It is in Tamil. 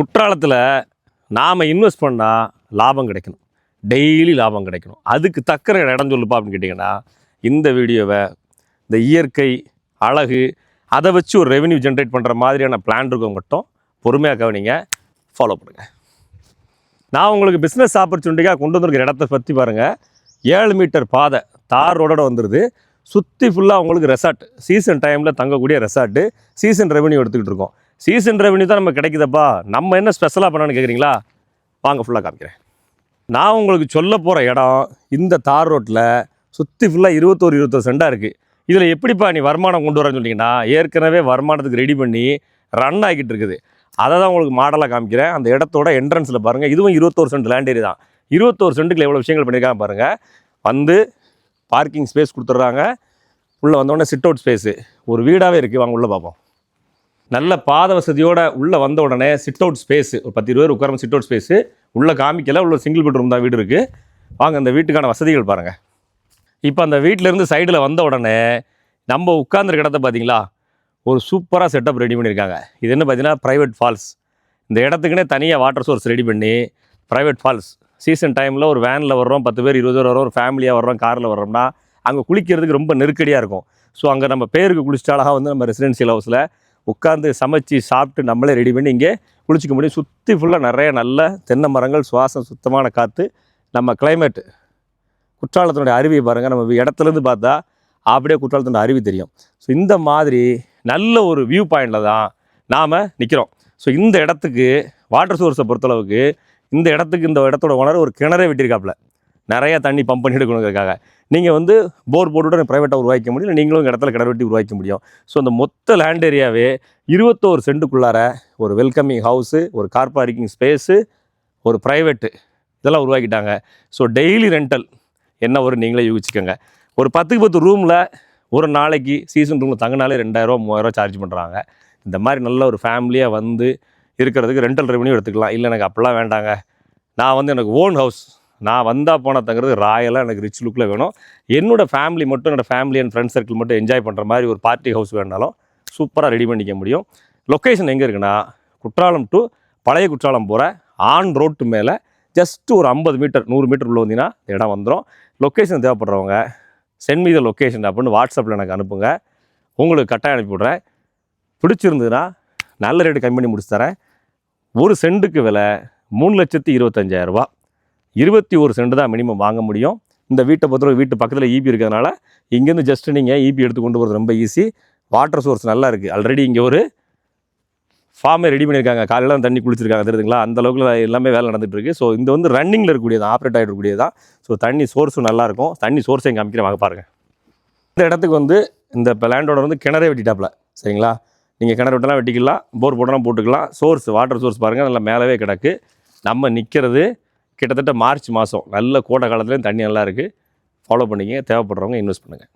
குற்றாலத்தில் நாம் இன்வெஸ்ட் பண்ணால் லாபம் கிடைக்கணும். டெய்லி லாபம் கிடைக்கணும். அதுக்கு தக்கிற இடம் சொல்லுப்பா அப்படின்னு கேட்டிங்கன்னா இந்த வீடியோவை இந்த இயற்கை அழகு அதை வச்சு ஒரு ரெவென்யூ ஜென்ரேட் பண்ணுற மாதிரியான பிளான் இருக்கவங்க மட்டும் பொறுமையாக கவனிங்க. ஃபாலோ பண்ணுங்கள் நான் உங்களுக்கு பிஸ்னஸ் ஆப்பர்ச்சுனிட்டிக்காக கொண்டு வந்திருக்கிற இடத்த பற்றி பாருங்கள் ஏழு மீட்டர் பாதை தார் ரோடோட வந்துடுது சுற்றி ஃபுல்லாக உங்களுக்கு ரெசார்ட் சீசன் டைமில் தங்கக்கூடிய ரெசார்ட்டு சீசன் ரெவென்யூ எடுத்துக்கிட்டு இருக்கோம். சீசன் ரெவன்யூ தான் நம்ம கிடைக்குதப்பா. நம்ம என்ன ஸ்பெஷலாக பண்ணணும்னு கேட்குறீங்களா வாங்க ஃபுல்லாக காமிக்கிறேன். நான் உங்களுக்கு சொல்ல போகிற இடம் இந்த தார் ரோட்டில் சுற்றி ஃபுல்லாக இருபத்தோரு இருபத்தொரு செண்டாக இருக்குது இதில் எப்படிப்பா நீ வருமானம் கொண்டு வரேன்னு சொன்னீங்கன்னா ஏற்கனவே வருமானத்துக்கு ரெடி பண்ணி ரன் ஆகிட்டு இருக்குது. அதை தான் உங்களுக்கு மாடலாக காமிக்கிறேன். அந்த இடத்தோட என்ட்ரன்ஸில் பாருங்கள் இதுவும் இருபத்தோரு சென்ட் லேண்ட் ஏரி தான். இருபத்தோரு சென்ட்டுக்கு எவ்வளோ விஷயங்கள் பண்ணியிருக்காங்க பாருங்கள் வந்து பார்க்கிங் ஸ்பேஸ் கொடுத்துட்றாங்க. உள்ளே வந்தோடனே சிட் அவுட் ஸ்பேஸு ஒரு வீடாகவே இருக்குது வாங்க உள்ளே பார்ப்போம். நல்ல பாத வசதியோட உள்ளே வந்த உடனே சிட் அவுட் ஸ்பேஸு ஒரு பத்து இருபது உட்கார சிட் அவுட் ஸ்பேஸு உள்ளே காமிக்கல உள்ள சிங்கிள் பெட்ரூம் தான் வீடு இருக்குது வாங்க அந்த வீட்டுக்கான வசதிகள் பாருங்கள் இப்போ அந்த வீட்டிலேருந்து சைடில் வந்த உடனே நம்ம உட்கார்ந்துருக்க இடத்த பார்த்தீங்களா ஒரு சூப்பராக செட்டப் ரெடி பண்ணியிருக்காங்க இது என்ன பார்த்தீங்கன்னா ப்ரைவேட் ஃபால்ஸ் இந்த இடத்துக்குனே தனியாக வாட்டர் சோர்ஸ் ரெடி பண்ணி ப்ரைவேட் ஃபால்ஸ் சீசன் டைமில் ஒரு வேனில் வர்றோம் பத்து பேர் இருபது பேர் வரோம் ஒரு ஃபேமிலியாக வர்றோம் காரில் வர்றோம்னா அங்கே குளிக்கிறதுக்கு ரொம்ப நெருக்கடியாக இருக்கும். ஸோ அங்கே நம்ம பேருக்கு குளிச்சிட்டாலாக வந்து நம்ம ரெசிடென்சியல் ஹவுஸில் உட்காந்து சமைச்சு சாப்பிட்டு நம்மளே ரெடி பண்ணி இங்கே குளிச்சிக்க முடியும். சுற்றி ஃபுல்லாக நிறைய நல்ல தென்னை மரங்கள் சுவாசம் சுத்தமான காற்று நம்ம கிளைமேட்டு குற்றாலத்தினுடைய அருவியை பாருங்கள் நம்ம இடத்துலேருந்து பார்த்தா அப்படியே குற்றாலத்தினுடைய அருவி தெரியும். ஸோ இந்த மாதிரி நல்ல ஒரு வியூ பாயிண்டில் தான் நாம் நிற்கிறோம் ஸோ இந்த இடத்துக்கு வாட்டர் சோர்ஸை பொறுத்தளவுக்கு இந்த இடத்துக்கு இந்த இடத்தோட ஓனர் ஒரு கிணறே வெட்டியிருக்காப்புல. நிறைய தண்ணி பம்ப் பண்ணி எடுக்கணுங்கிறதுக்காக. நீங்கள் வந்து போர் போட்டுவிட்டு ப்ரைவேட்டாக உருவாக்க முடியும். நீங்களும் இடத்துல கிணறு வெட்டி உருவாக்க முடியும். ஸோ அந்த மொத்த லேண்ட் ஏரியாவே இருபத்தோரு சென்ட்டுக்குள்ளார ஒரு வெல்கமிங் ஹவுஸு ஒரு கார் பார்க்கிங் ஸ்பேஸு ஒரு ப்ரைவேட்டு இதெல்லாம் உருவாக்கிட்டாங்க. ஸோ டெய்லி ரெண்டல் என்ன ஒரு நீங்களே யூகிச்சுக்கோங்க. ஒரு பத்துக்கு பத்து ரூமில் ஒரு நாளைக்கு சீசன் ரூமில் தங்கினாலே ரெண்டாயிரரூவா மூவாயிரரூவா சார்ஜ் பண்ணுறாங்க இந்த மாதிரி நல்ல ஒரு ஃபேமிலியாக வந்து இருக்கிறதுக்கு ரெண்டல் ரெவன்யூ எடுத்துக்கலாம். இல்லை எனக்கு அப்படிலாம் வேண்டாங்க. நான் வந்து எனக்கு ஓன் ஹவுஸ் நான் வந்தால் போனால் தங்குறது ராயலாக எனக்கு ரிச் லுக்கில் வேணும். என்னோடய ஃபேமிலி மட்டும் என்னோடய ஃபேமிலி அண்ட் ஃப்ரெண்ட் சர்க்கிள் மட்டும் என்ஜாய் பண்ணுற மாதிரி ஒரு பார்ட்டி ஹவுஸ் வேணாலும் சூப்பராக ரெடி பண்ணிக்க முடியும். லொக்கேஷன் எங்கே இருக்குன்னா குற்றாலம் டு பழைய குற்றாலம் போகிற ஆன் ரோட்டு மேலே ஜஸ்ட் ஒரு ஐம்பது மீட்டர் நூறு மீட்டர் உள்ள வந்தீங்கன்னா இந்த இடம் வந்துடும் லொக்கேஷன் தேவைப்படுறவங்க சென்ட் மீத லொக்கேஷன் அப்படின்னு வாட்ஸ்அப்பில் எனக்கு அனுப்புங்க. உங்களுக்கு கட்டாயம் அனுப்பி விட்றேன். பிடிச்சிருந்ததுன்னா நல்ல ரேட்டு கம்மி பண்ணி முடிச்சு தரேன். ஒரு சென்ட்டுக்கு விலை மூணு லட்சத்தி இருபத்தஞ்சாயிரரூபா இருபத்தி ஒரு சென்ட் தான் மினிமம் வாங்க முடியும். இந்த வீட்டை பொறுத்தவரை வீட்டு பக்கத்தில் ஈபி இருக்கிறதுனால இங்கேருந்து ஜஸ்ட் நீங்கள் ஈபி எடுத்து கொண்டு போகிறது ரொம்ப ஈஸி வாட்டர் சோர்ஸ் நல்லா இருக்குது ஆல்ரெடி இங்கே ஒரு ஃபார்மே ரெடி பண்ணியிருக்காங்க. காலையில் தான் தண்ணி குளிச்சிருக்காங்க. தெரியுதுங்களா? அந்த அளவுக்கு எல்லாமே வேலை நடந்துட்டு ஸோ இந்த வந்து ரன்னிங்கில் இருக்கக்கூடியது ஆப்ரேட் ஆகிட்டு இருக்கக்கூடியது தான். ஸோ தண்ணி சோர்ஸும் நல்லாயிருக்கும் தண்ணி சோர்ஸையும் காமிக்கிறேன். வாங்க பாருங்கள் இந்த இடத்துக்கு வந்து இந்த லேண்டோட வந்து கிணறே வெட்டிட்டாப்புல. சரிங்களா? நீங்கள் கிணறு வெட்டலாம் வெட்டிக்கலாம். போர் போட்டலாம் போட்டுக்கலாம். சோர்ஸ் வாட்டர் சோர்ஸ் பாருங்கள் நல்லா மேலவே கிடக்கு. நம்ம நிற்கிறது கிட்டத்தட்ட மார்ச் மாதம் நல்ல கோடை காலத்துலேயும் தண்ணி நல்லா இருக்குது ஃபாலோ பண்ணிக்கங்க. தேவைப்படுறவங்க இன்வெஸ்ட் பண்ணுங்கள்